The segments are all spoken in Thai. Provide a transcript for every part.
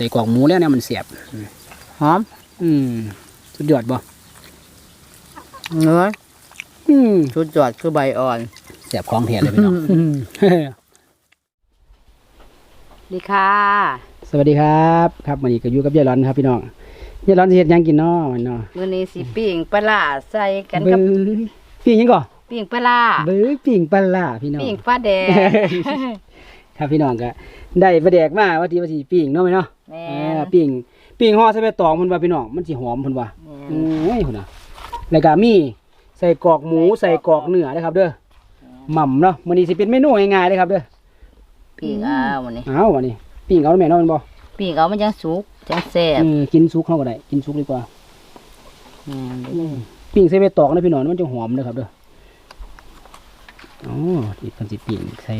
ส่กรอกหมูแล้วเนี่ยมันเสียบหอม อืมสุดยอดบ่เนื้ออืมชุดจอดคือใบอ่อนเสียบของแท้เลยพี่น้องดีค่ะ สวัสดีครับ ครับวันนี้ก็อยู่กับยายร้อนครับพี่น้องยายร้อนสิเฮ็ดหยังกินเนาะวันเนาะมื้อนี้สิปิ้งปลาร้าใส่กันเบิ้กับงปิ้งหยังก่อปิ้งปลาร้าเบิ้งปิ้งปลาร้าพี่น้องปิ้งปลาแดง ครับพี่น้องก็ได้ปลาแดกมาว่าที่ว่าสิปิ้งเนาะแม่เนาะแม่เออปิ้งปิ้งห่อใส่ใบตองเพิ่นว่าพี่น้องมันสิหอมเพิ่นว่าแม่โอ้ยพุ่นน่ะแล้วก็มีใส่กรอกหมูใส่กรอกเนื้อนะครับ เด้อหม่ำเนาะมื้อนี้สิเป็นเมนูง่ายๆเลยครับเด้อปิ้งเอาวันนี้เอาวันนี้ปิ้งเอาแม่เนาะแม่นบ่ปิ้งเอามันจังสุกจังแซ่บอืมกินซุกเฮาก็ได้กินซุกดีกว่า แม่นอืมปิ้งใส่ใบตองนะพี่น้องมันจะหอมเด้อครับเด้ออ๋อที่เพิ่นสิปิ้งใส่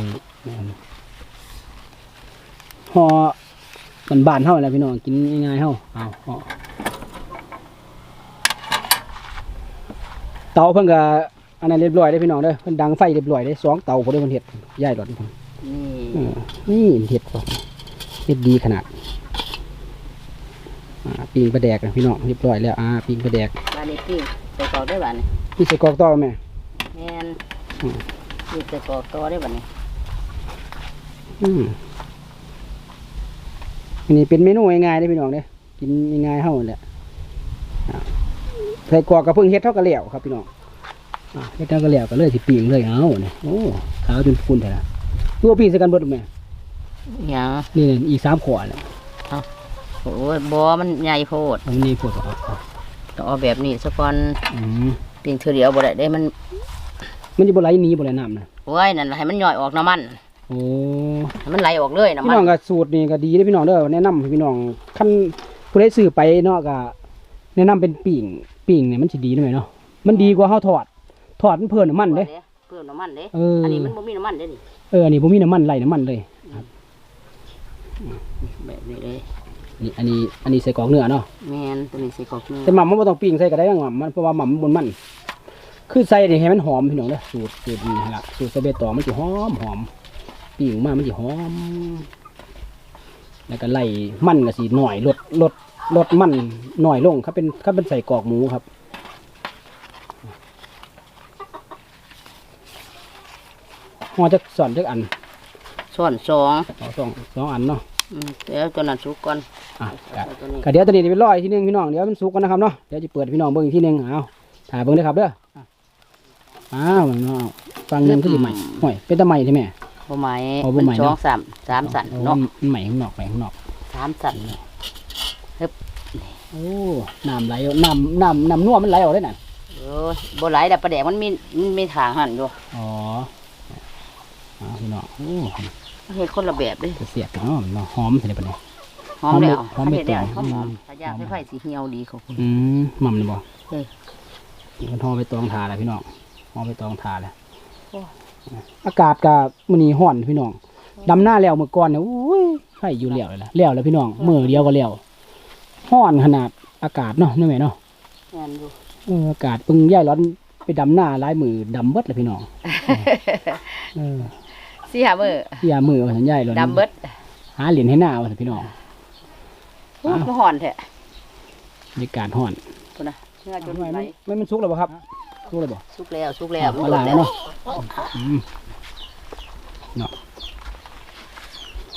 ห่อมันบ้านๆเฮาแหละพี่น้องกินง่ายๆเฮาเอาห่อเตาเพิ่นก็อันนั้นเรียบร้อยเด้อพี่น้องเด้อเพิ่นดังไฟเรียบร้อยเด้อสองเตาพุ่นเด้อเพิ่นเฮ็ดย้ายรถเพิ่นนี่อืมนี่เฮ็ดบ่เฮ็ดดีขนาดอ่าปิ้งปลาแดกนะพี่น้องเรียบร้อยแล้วอ่าปิ้งปลาแดกบ้านนี้ปิ้งใส่กรอกได้บ้านนี้นี่ใส่กรอกต่อแม่แม่นอืมปิ้งใส่กรอกต่อได้บ้านนี้ อืมอันนี้เป็นเมนูง่ายๆเด้อพี่น้องเด้อกินง่ายๆเฮานั่นแหละอ่าใส่กรอกกับเพิ่งเฮ็ดเท่ากับแล้วครับพี่น้องอ่าเฮ็ดเท่ากับแล้วก็เลยสิปิ้งเลยเอาเนี่ยโอ้ขาวจนฝุ่นแท้ละตัวปิ้งใส่กันเบิดแม่หยังนี่ๆอีกสามขวดแล้วโอ้ยบ่มันใหญ่โพดอันนี้พวกเอาเอาต้องเอาแบบนี้ซะก่อนอืมปิ้งเทื่อเดียวบ่ได้เด้มัน มันจะบ่ไหลหนีบ่ไหลน้ำนะโอ้ยนั่นล่ะให้มันย่อยออกน้ำมัน โอ้ให้มันไหลออกเลยน้ำพี่มัน้องนก็สูตรนี่ก็ดีเด้อพี่น้องเด้อแนะนำให้พี่น้องคันผู้ใดซื้อไปเนาะก็แนะนำเป็นปิ่งปิ่งเนี่ยมันสิดีหน่อยเนาะมันดีกว่าเฮาทอดทอดมันเพิ่นน้ำมันเด้ เพิ่มน้ำมันเด้เอออั อันนี้มันบ่มีน้ำมันเด้นี่เอออันนี้บ่มีน้ำมันไหลน้ำมันเลย แบบนี้เลยนี่อันนี้อันนี้ใส่กรอกเนื้อเนาะแม่นตัวนี้ใส่กรอกเนื้อแต่หม่ำมันบ่ต้องปิ้งใส่ก็ได้หม่ำมันเพราะว่าหม่ำมันบนมัน คือใส่นี่ให้มันหอมพี่น้องเด้อสูตรสูตรนี้ล่ะสูตรใส่ใบตองมันสิหอมหอม ปิ้งมามันสิหอม แล้วก็ไล่มันก็สิหน่อยลดลดลดมันหน่อยลงครับเป็นครับเป็นใส่กรอกหมูครับห่อจักสอนจักอันส่วนสองเอาสองสองอันเนาะอืมเดี๋ยวตัวนั้นสุกก่อนอะก็เอาตัวนี้ก็เดี๋ยวตัวนี้จะเป็นร้อยที่หนึงพี่น้องเดี๋ยวมันสุกกันนะครับเนาะเดี๋ยวจะเปิดให้พี่น้องเบิ่งอีกที่หนึงเอาถ่ายเบิ่งเลยครับเด้ออะอ้าวเนาะฟังหนึงคือสิใหม่ห่วยเป็นตะใหม่ใช่ไหม บ่ไหมอ๋อบ่มันไหมสองเนาะสามสามสันโอ้เนาะมันใหม่ข้างนอกใหม่ข้างนอก สามสันโอ้น้ำไหลออกน้ำน้ำน้ำนัวมันไหลออกได้น่ะโอ้ยบ่ไหลแต่ประแดกมันมีมันมีทางหันอยู่อ๋อเอาพี่น้องโอ้เฮ็ดคนละแบบเด้จะเสียบเนาะเนาะหอมใส่ไปเลยหอมแล้วหอมไม่เฮ็ดแล้วหอมหอมอืมๆถ้าย่างไฟๆสิเหี่ยวดีเขาคุณ อืมหม่ำเลยบ่เฮ้ยมันห่อไปตองทาแล้วพี่น้องห่อไปตองทาแล้วโอ้ อากาศกับมื้อนี้ร้อนพี่น้องดำหน้าแล้วเมื่อก่อนเนี่ยโอ้ยไฟอยู่แล้วเลยล่ะแล้วแล้วพี่น้องมื้อเดียวก็แล้วร้อนขนาดอากาศเนาะนี่แม่เนาะแม่นอยู่เอออากาศปึงย่ายร้อนไปดำหน้าหลายมือดำเบิดเลยพี่น้องเออสิหามื้ออย่ามือว่าสัญญาณร้อนดำเบิดหาเหรียญให้หน้าว่าซั่นพี่น้องโอ้ยบ่ฮ้อนแท้บรรยากาศร้อนพุ่นน่ะเนื้อจนทำไมไหลมันมันสุกแล้วบ่ครับ สุกแล้วบ่สุกแล้วสุกแล้วปลาหลาเนาะอืม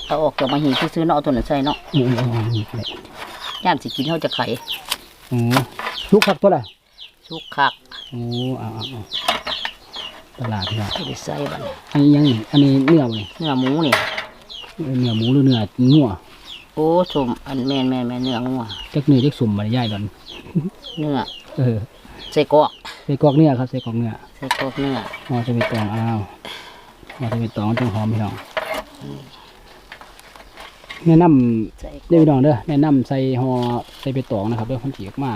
เอาออกจากมาหีซื้อๆเนาะเอาตัวนั้นใส่เนาะอืมอืมอืมเลยย่ามสิกินเฮาจะไข่โอ้สุกครับตัวละสุกคักโอ้เอาเอาเอาปลาหลาดพี่น้องบ่ได้ใส่บัดนี้อันนี้ยังนี่อันนี้เนื้อบ่นี่เนื้อหมูนี่เนื้อหมูหรือเนื้องัวโอ้สมอันแม่นแม่นแม่นเนื้องัวจักเนื้อจักสุ่มมาย่ายก่อนเนื้อเออ ใส่กรอกใส่กรอกเนื้อครับใส่กรอกเนื้อใส่กรอกเนื้อห่อจะไปตองอ้าวห่อจะไปตองมันต้องหอมพี่น้องแนะนำใส่กรเด้ออกพี่น้องเด้อแนะนำใส่ห่อใส่ไปตองนะครับเด้อคนจีออกมา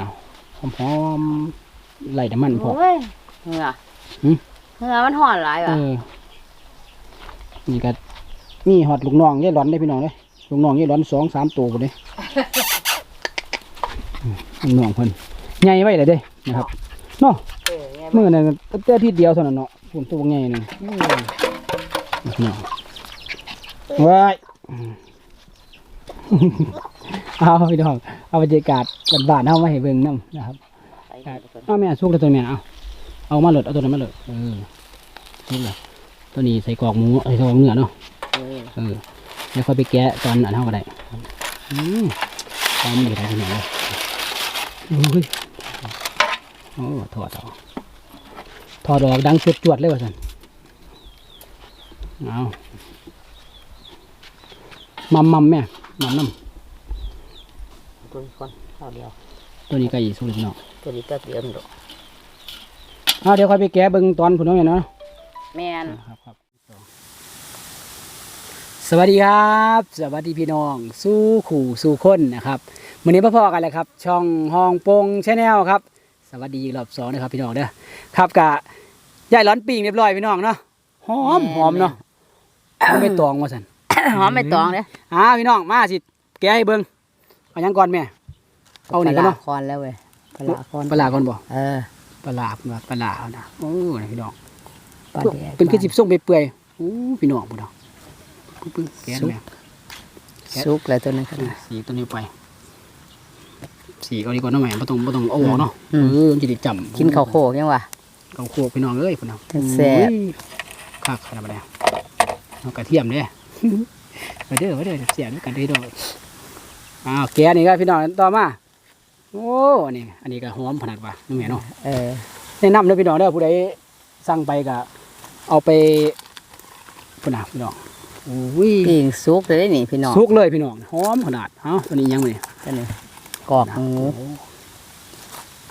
หอมๆไหลน้ำมันพอโอ้ยเนื้อหืมเนื้อมันห่อนหลายเอว่ะอนี่ก็มีหอดลูกน้องยายร้อนได้อพี่น้องเด้อลูกน้องยายร้อนสองสามตัวพุ่นเด้อืมลูกน้องเพิ่นใหญ่ไว้เลยเด้นะครับ เนาะเออไงมื่อนั้นแต่อาที่เดียวเท่านั้นเนาะฝุ่นตัวใหญ่หนึงอืมเนาะว้ายอืมเอาพี่น้องเอาบรรยากาศบ้านๆเฮามาให้เบิ่งนํนะครับไปเลยทุกคนเอาแม่สุกแล้วตัวแม่เอาเอามาเลยเอาตัวนั้นมาเลยเออนี่แหละตัวนี้ใส่กรอกหมูใส่กรอกเนื้อเนาะเออเออแล้วค่อยไปแกะตอนอันเท่าก็ได้อืมตอนมันอยู่ได้ขนาดเลย โอ้ยโอ้ถอดออกถอดออกดังจวดจวดๆเลยว่าสันเอามัมมัมแม่มัมน้ตัวนี้ก่อนข้าวเดียวำตัวนี้ก็อีกสุดเนาะตัวนี้แป๊บเดียวนี่ดอกเอาเดี๋ยวค่อยไปแกะเบิ่งตอนผุนน้องเนาะแม่นครับครับสวัสดีครับ สวัสดีพี่น้อง สู้ขู่สู้คนนะครับวันนี้พ่อๆกันเลยครับ ช่องห้องโปงชาแนลครับ สวัสดีอีกรอบสองนะครับพี่น้องเด้อครับกะยายร้อนปิ่งเรียบร้อยพี่น้องเนาะหอมหอมเนาะมันไม่ตองมาสันหอมไม่ตองเด้อ่าพี่น้องมาสิแกะให้เบิ่งเอาหยังก่อนแม่เอานี่ก็เนาะปลคอนแล้วเว้ยปลาคอนปลาร้าก่อนบ่เออปลาร้าเพิ่นว่าปลาร้าเอานะโอ้นี่พี่น้องปลาแดกเป็นคือสิบส่งไปเปื่อยๆโอ้พี่น้องพี่น้องปึ๊บๆแกะแม่ซุกแล้วตัวนึงก็ได้สีตัวนี้ไป สีเอาดีกว่าน้องแหม่ไม่ต้องไม่ต้องเอาออกเนาะอืมเออมันจะได้จำกินข้าวโคกยังวะข้าวโคกพี่น้องเอ้ยพี่น้องแซ่บโอ้ยคักขนาดนี้เอากระเทียมเด้ไปเด้อไปเด้อเสียด้วยกันเด้อดอกอ้าวแกะนี่ก็พี่น้องต่อมาโอ้อันนี้อันนี้ก็หอมขนาดว่าน้องแหม่เนาะเออแนะนำเลยพี่น้องเด้อผู้ใดสั่งไปก็เอาไปพี่น้องพี่น้องโอ้ยปิ้งซุกเลยนี่พี่น้องสุกเลยพี่น้องหอมขนาดเอ้าตัวนี้ยังไงตัวนี้ กรอกหมู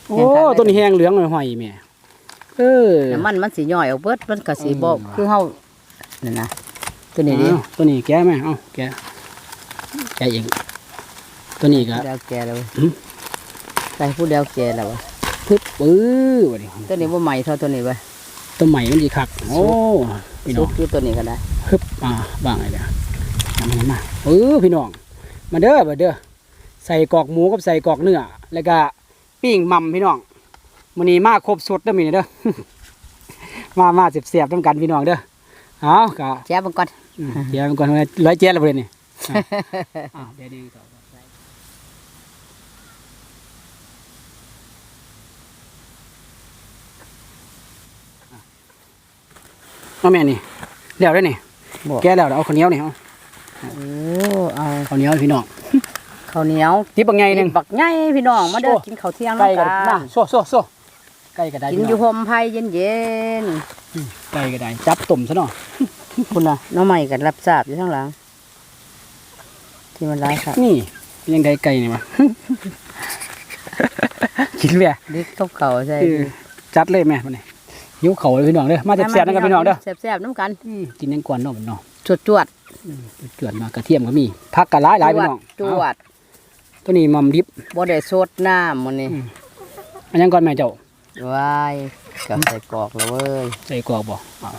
โอ้ต้นนี้แห้งเหลืองหน่อยๆแม่เออน้ำมันมันสีย่อยออกเบิดมันก็สีบอกคือเฮานั่นนะตัวนี้ดิอ้าวตัวนี้แกะไหมเอ้าแกะแกะเองตัวนี้ก็เดียวแกแล้วเว้ยอืมใส่ผู้เดียวแกแล้วเว้ยปึ๊บปื้อวันนี้ตัวนี้บ่ใหม่เท่าตัวนี้เว้ยตัวใหม่มันดีคักโอ้พี่น้ซุองกอยู่ตัวนี้ก็ได้ฮึบอ่าบ้างไงเด้อทำมันมาเออพี่น้องมาเด้อมาเด้อ ใส่กรอกหมูกับใส่กรอกเนื้อแล้วก็ปิ้งหม่ำพี่น้องมันนี้มาครบสดเด้อมีเด้อมามาเสียบๆต้องกันพี่น้องเด้อเอากะแจ๊บมันก่อนอืมเดี๋ยวมันก่อนร้อยเจ็ดแล้วเพื่อนนี่อะเดี๋ยวดึงต่อเอาแม่นี่เดี๋ยวได้นี่บอกแกแล้วเอาข้าวเหนียวนี่เอาโอ้เอาข้าวเหนียวให้พี่น้อง ข้าวเหนียวทิปบางไงหนึ่งบักใหญ่พี่น้องมาเด้อโอ้กินข้าวเที่ยงไก่กักันนะโซ่โซ่โซ่ไก่ก็ได้กินพี่อยู่น้องโฮมไผ่เย็นไก่ก็ได้จับตุ่มซะหน่อยๆคุณน่ะน้องใหม่กันรับทราบอยู่ข้างหลัง ที่มันร้ายครับนี่เป็นยังไงไก่นี่วะกินแม่ดิกกับเขาใช่คือจัดเลยแม่มาเนี่ยหิวเขาเลยพี่น้องเด้อมาแซ่บๆนะครับพี่น้องเด้อแซ่บๆน้ำกันอืมกินยังกวนเนาะมันเนาะจวดจวดเกลือนมากระเทียมก็มีผักกะหลายหลายพี่น้องจวเอาด ตัวนี้มัมดิบบ่ได้สดน้ำมันนี่อันยังก่อนแม่เจ้าว้ายกับใส่กรอกแล้วเว้ยใส่กรอกบ่เอา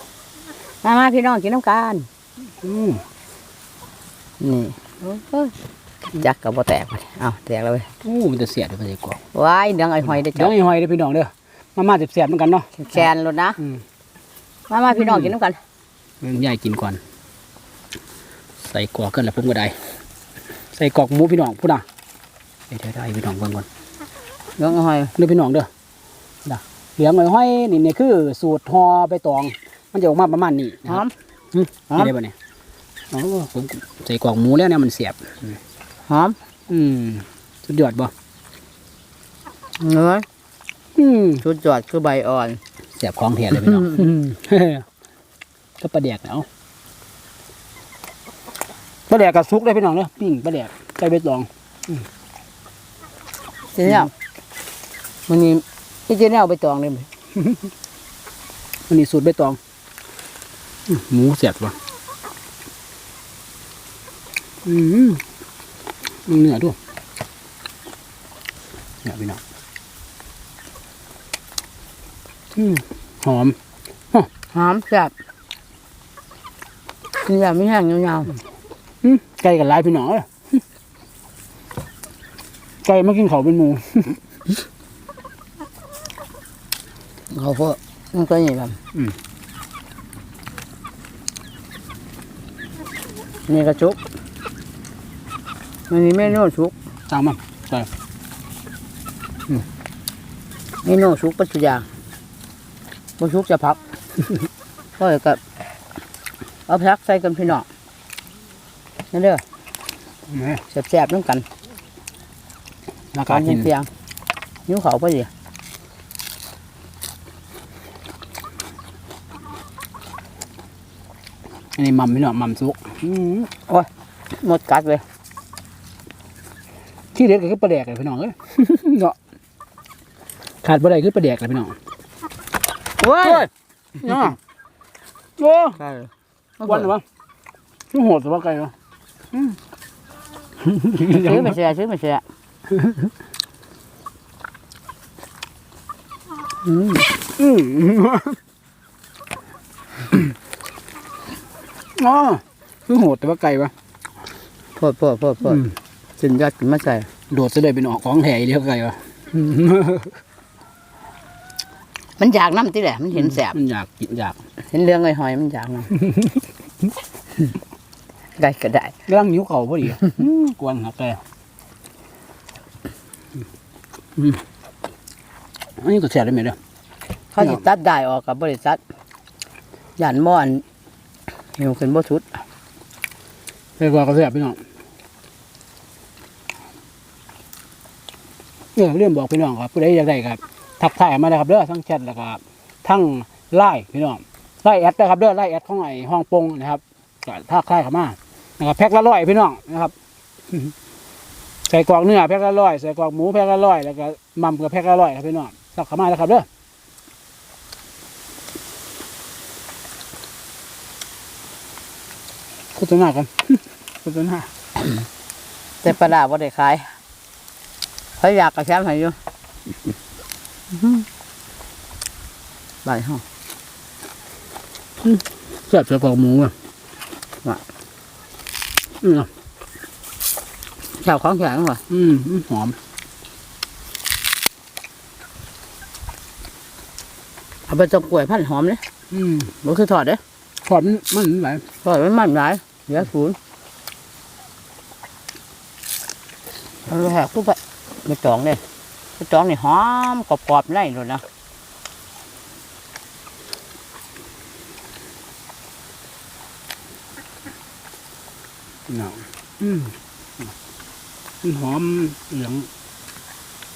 มามาพี่น้องกินน้ำกันอืมนี่โอ้ยจักกับบ่แตกไปอ้าวแตกแล้วเว้ยโอ้มันจะเสียดเลยใส่กรอกว้ายเดืองไอ้หอยได้เดี๋ยจัวบไอ้หอยเด้อพี่น้องเด้อมามาเสียบๆเหมือนกันเนาะแคนรถนะอืมมามาพี่น้องกินน้ำกันเบิ่งยายกินก่อน ใส่กรอกกันแล้วผมก็ได้ ใส่กรอกหมูพี่น้องพูดน่ะ เดี๋ยวได้พี่น้องเบิ่งก่อนเดืองไอ้หอยเด้อพี่น้องเด้อน่ะเหลืองไอ้ห้อยนี่นี่คือสูตรห่อใบตอง มันจะออกมาประมาณนี้นะหคอรับมอืมหอมนี่ได้ป่ะเนี่ยโอ้ผมใส่กรอกหมูแล้วเนี่ยมันเสียบหอม อืมสุดยอดบ่เนื้ออืมชุดจอดคือใบอ่อนเสียบของแทนเลยพี่น้องอืมก็ปลาแดกแล้วปลาแดกกับซุกได้พี่น้องเนาะปิ้งปลาแดกใส่ใบตอง ทีนี้มันนี่พี่เจ้าเนี่ยเอาไปตองเลยมั้ยมันนี่สูตรใบตองอื้อหมูเสียบว่ะอืมมึงเนื้อด้วยเนี่ยพี่น้องอืมหอมหอมแซ่บกินแบบไม่แห้งยาวอืมไก่กับลายพี่น้องเอ้ย ไก่มากินเขาวเป็นหมูๆเขาพวกมันก็อย่างแบบอืมนี่กระชุกมันมีเมนูชุกจางมันใส่เมนูสุกปัจจุบันบนสุกจะพักก็เลยกับเอาพักใส่กันพี่น้องนี่เด้อนี่แซ่บๆน้ำกัน อากาการศเย็เย็นนเพียงนิ้วเขาพอดีอันนี้หมัมพี่น้องหมัมสุกอืมโอ้ยหมดกัดเลยที่เด็ดก็คือปลาแดกเลยพี่น้องเอ้ย เนาะขาดปลาแดกคือปลาแดกเลยพี่น้องโอ้ยเนาะโอ้ใช่วันหรือวะชื่อโหดแต่ว่าไกลวะ ซื้อไม่เสียซื้อไม่เสีย อืมอืมอ๋อคือโหดแต่ว่าไกลวะโพดโพดโพดโพดอืมสินยอดกินมาใส่โดดซะเลยเป็นออกของแถเดียวไกลวะมันอยากน้ำที่แหละ มันเห็นแสบมันอยากกินอยาก เห็นเรื่องไอ้หอยมันอยากน้ำได้ก็ได้กำลังนิ้วเข่าพอดีอืมกวนครับแต่ อืมอันนี้ก็แช่ได้ไหมเด้อเขาสิตัดได้ออกกับบริษัทหยันม่อนหิวขึ้นบ่ชุดเรียกว่าก็แซ่บพี่น้องเออเรื่องบอกพี่น้องครับผู้ใดอยากได้ครับทักทายมาเลยครับเด้อทั้งแชทแล้วก็ทั้งไลน์พี่น้องไลน์แอดนะครับเด้อไลน์แอดของไอ้ห้องปงนะครับก็ทักทายเข้ามานะครับแพ็คละร้อยพี่น้องนะครับ ใส่กรอกเนื้อแพ็คละร้อยใส่กรอกหมูแพ็คละร้อยแล้วก็มัมกับแพ็คละร้อยครับพี่น้องทักเข้ามาแล้วครับเด้อโฆษณากันโฆษณาแต่ปลาร้าบ่ได้ขายเขาอยากกระแชมให้อยู่ใบห้องแซ่บใส่กรอกหมูอะว่ะอืม แถวของแข็งว่ะอืมอืมหอมเอาไปต้มกล้วยพันหอมเลยอืมบ่คือทอดเด้อทอดมันมันไหลายทอดมันมันหลายเดี๋ยวศูนย์เอาไปแหกปุ๊บอะไม่จองเลยไม่จองนี่หอมกรอบๆได้เลยนะเนาะอืม มันหอมเหลือง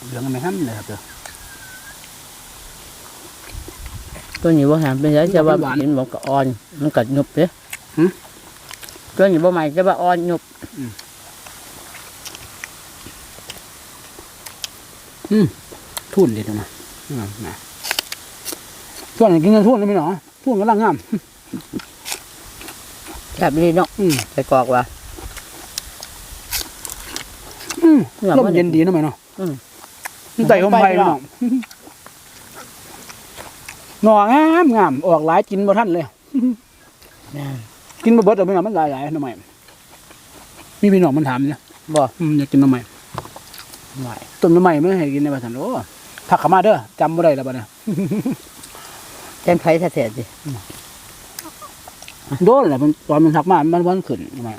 เหลืองอะไรครับเลยครับเด้อตัวนี้บ่หามเป็นไรจะว่าหวานเห็นบอกก็อ่อน มันกัดหยุบเด้หึตัวนี้บ่ใหม่จะว่าอ่อนหยุบทุ่นเด็ดออกมาอืมนะทุ่นกินกันทุ่นเลยไหมเนาะทุ่นกำลังงามแบบนี้เนาะอืมใส่กรอกว่ะอืมเหงื่อ ลมัมนเย็นดีนะไหมเนาะอืมมันไต่ลมไปเนาะหน่องามงามออกหลายกินบ่ทันเลยแม่นกินบ่เบิดเอาไม่เอามันหลายหลายๆหน่อไม้มีพี่น้องมันถามเนี่ยบ่อืมอยากกินหน่อไม้ไหวต้มหน่อไม้ไม่ให้กินในบ้านโอ้ผักขามาเด้อจำบ่ได้แล้วบัดนี้แจ้งไผแท้ๆสิโดนแหละมันตอนมันทักมามันวันขึ้นมา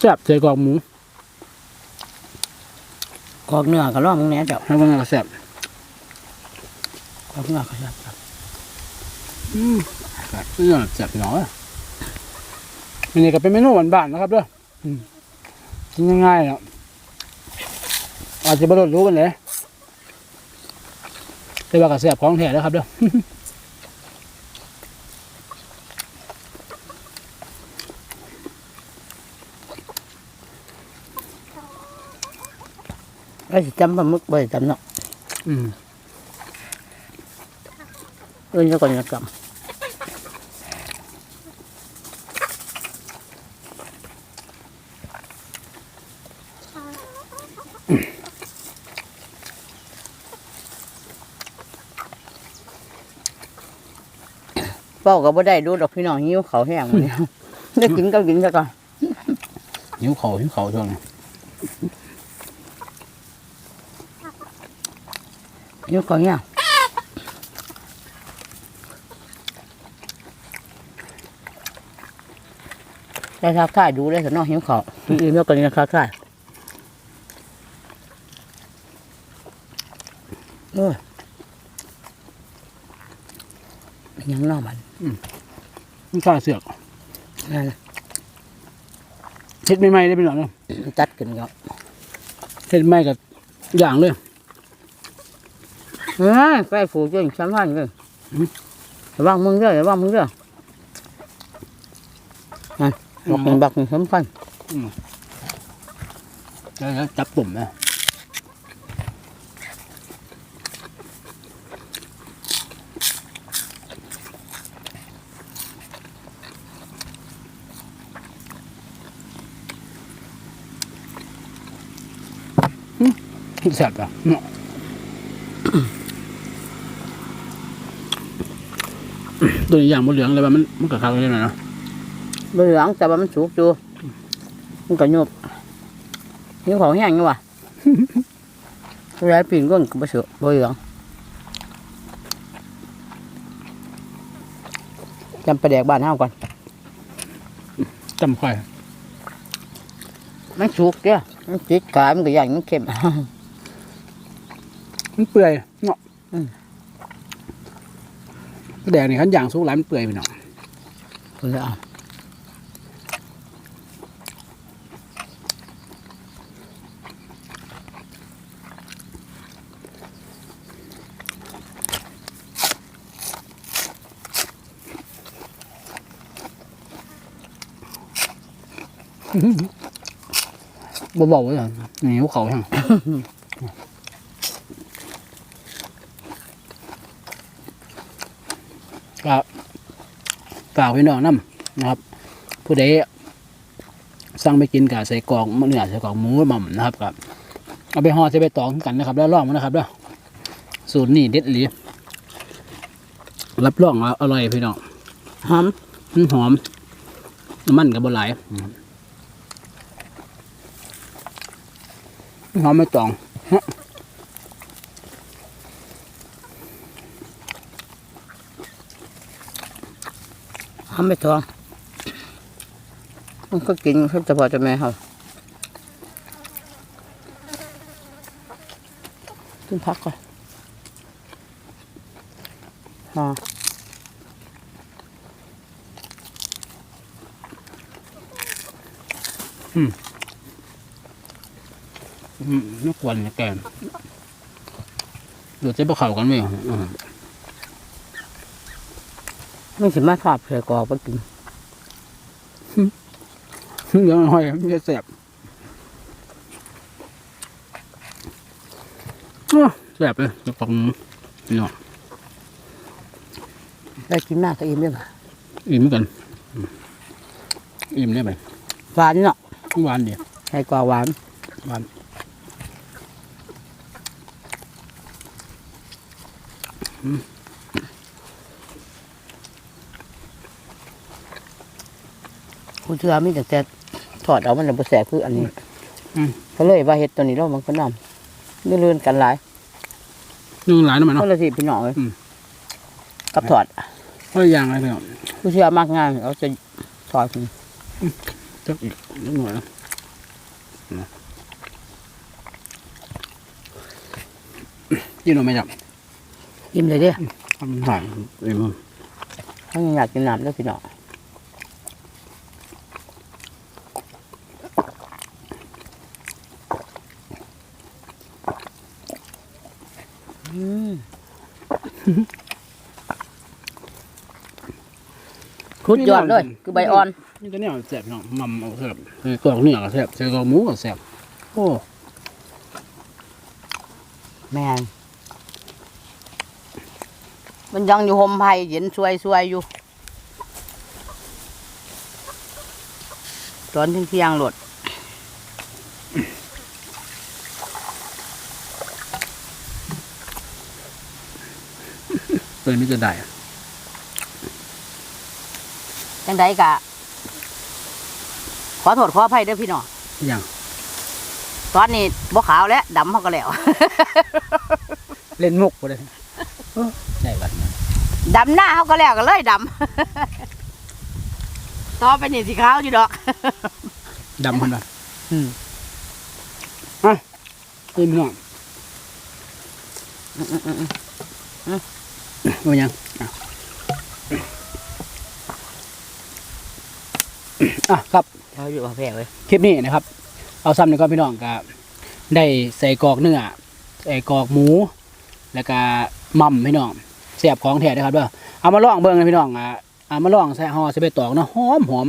แซ่บใส่กรอกหมูกรอกเนื้อก็ลองมึงแหน่เจ้าแล้วมันก็แซ่บกรอกเนื้อก็แซ่บอืมแซ่บเนื้อแซ่บพี่น้องเอ้ยอันนี้ก็เป็นเมนูบ้านๆนะครับเด้ออืมกินง่ายๆแล้วอาจจะบ่รรู้กันเลยแต่ว่าก็แซ่บของแท้แล้วครับเด้อ ไอ้สิจำปลาหมึกบ่ได้จำเนาะอืมเอิ้นจะก่อนจะจำเป้าก็บ่ได้ดูดอกพี่น้องหิวเขาวแห้งมื้อนี้ได้กินก็กินซะก่อน หิวเขาหิวเขาช่วงนี้ หิวเขาวแห้งได้ทักทายดูได้แต่น้องหิวข้าวอื่นๆแล้วก็นี่ทักทายโอ้ยเป็นหยังเนอกมันมันข้าเสือกนั่นน่ะเฮ็ดใหม่ๆได้พี่น้องเนาะมันจัดกันก็เฮ็ดใหม่กับอย่างเลย เฮ้ยไปฝูจนสำคัญเลยระวังมึงเด้อระวังมึงเด้อนั่นบอกเป็นบักนี่สำคัญแล้วจับตุ่มนะแซ่บอะเนาะ ตัวนี้อย่างมดเหลืองเลยว่ามันมันกับข้าวได้หน่อยเนาะเหลืองแต่ว่ามันสุกอยู่มันก็ยุบหิวของแห้งอยู่ว่ะแล้วปีนก้นก็บ่เสือบ่เหลืองจำประแดกบ้านเฮาก่อนจำค่อยมันสุกเด้อมันติดกายมันก็ย่างมันเค็มมันเปื่อยเนาะอืม แดงนี่ขันอย่างสุกหลายมันเปื่อยไปเนาะเพื่อเอาบ่บอกว่าอย่างนี้ภูเขาแห้ง ก็ฝากพี่น้องน้ำนะครับ ผู้ใดสั่งไปกินกับใส่กรอกเนื้อใส่กรอกหมูหม่ำนะครับกับเอาไปห่อใส่ใบตองกันนะครับ แล้วลองมันนะครับเด้อสูตรนี่เด็ดหลีรับรองว่าอร่อยพี่น้องหอมมันหอมน้ำมันกับบหลายหอมไม่ตอง หอมไม่ท้องมันก็กินเฉพาะเจะแม่เขาขึ้นพักก่อนฮะอืมนกวันแกนเดี๋ยวจะไปเข่ากันไหมอืม ไม่สิมาทอดเผือกรอกไปกินเดี๋ยวหน่อยมันจะแสบอ้อแสบเลยจะปังนี่เนาะได้กินมากก็อิ่มเลยป่ะอิ่มเหมือนกันอืมอิ่มได้ไหมหวานเนาะหวานดีไข่กรอกหวานหวานคุ ณเชื่อมีแต่แต่ทอดเอามันจะบ่แสบคืออันนี้เขาเลยว่าเห็ดตัวนี้เรามันก็น้ำไม่เลื่อนกันหลายนึ่งหลายน้ำมันเพเนาะราะเราสิพี่น้องเลยอืม กับทอดเพราะอย่างไรเนาะผู้เชื่อมากง่ายเราจะทอดกินจักอีกนิดหน่อยนะนะกินหน่อยไหมจับยิ้มเลยเด้อทำถ่ายอิ่มถ้ายังอยากกินน้ำแล้วพี่น้อง คุดยอดเลย คือใบอ่อน นี่ก็เนี่ยแสบเนาะมัมเอาแสบใส่กรอกเนื้อก็แสบใส่กรอกหมูก็แสบโอ้แม่นมันยังอยู่ห่มไผ่เย็นสวยสวยๆอยู่ ตอนเที่ยงๆโหลดตัวนี้จะได้อะ จังไดกะ ขอโทษขออภัยเด้อพี่น้องอย่างตอนนี้บ่ขาวแล้วดำเขาก็แล้ว เล่นมุกก็ได้เออได้บัดนะดำหน้าเขาก็แล้วก็เลยดต่อไปนี่สีขาวอยู่ดอก ดำคนละอืมอะนี่พี่น้องเอายังอะ อะครับเขาอยู่ว่าแพงเลยคลิปนี้นะครับ เอาซ้ำหนึ่งก็พี่น้องก็ได้ใส่กรอกเนื้อใส่กรอกหมู แล้วก็หม่ำพี่น้องเสียบของแท้นะครับเด้อเอามาลองเบิ่งนะพี่น้องอะเอามาลองใส่ห่อใส่ใบตองเนาะหอมหอม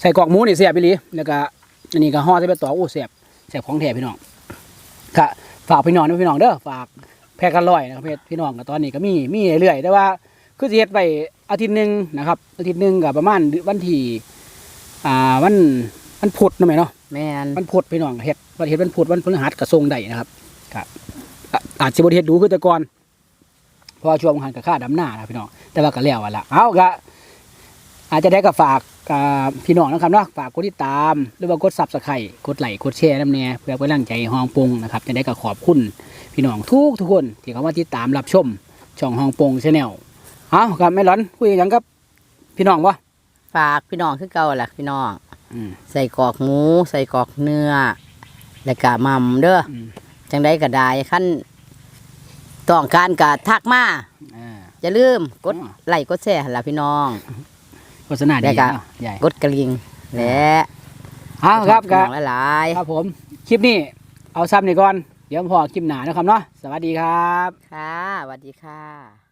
ใส่กรอกหมูนี่เสียบไปลีแล้วก็อันนี้ก็ห่อใส่ใบตองโอ้เสียบเสียบของแท้พี่น้องก็ฝากพี่น้องนะพี่น้องเด้อฝากแพร่กันร้อยนะครับเพจพี่น้องก็ตอนนี้ก็มีมีเรื่อยๆแต่ว่าคือสิเฮ็ดไปอาทิตย์หนึงนะครับอาทิตย์หนึงก็ประมาณวันที่ อ่าวันวันพุธนั่นไหมเนาะแม่นวันพุธพี่น้องเฮ็ดวันเฮ็ดวันพุธวันพฤหัสกระทรงได้นะครับครับอะอาจจะบ่ได้เฮ็ดดูคือแต่ก่อนเพราะว่าช่วงหันกับค่าดำหน้านะพี่น้องแต่ว่าก็แล้วอะละเอาก็อาจจะได้ก็ฝากอ่าพี่น้องนะครับเนาะฝากกดติดตามหรือว่ากด Subscribe กดไลค์กดแชร์นำแน่เพื่อเป็นกำลังใจให้ห้องปงนะครับจะได้ก็ขอบคุณพี่น้องทุกทุกคนที่เข้ามาติดตามรับชมช่องห้องปงชาแนลเอาครับแม่หลอนคุยหยังกับพี่น้องบ่ ฝากพี่น้องคือเก่าแหละพี่น้องอืม ใส่กรอกหมู ใส่กรอกเนื้อ แล้วก็หมัมเด้ออืมจังได้ก็ได้ขั้นต้องการกะทักมาอ่า อย่าลืมกดอ๋อ ไลค์กดแชร์หั่นล่ะพี่น้อง โฆษณาดีได้ครับเนาะใหญ่กดกระลิ่งและเอาครับพี่ก็น้องหลายครับผม คลิปนี้เอาซ้ำนี่ก่อน เดี๋ยวพอคลิปหนานะครับเนาะ สวัสดีครับ ๆค่ะสวัสดีค่ะ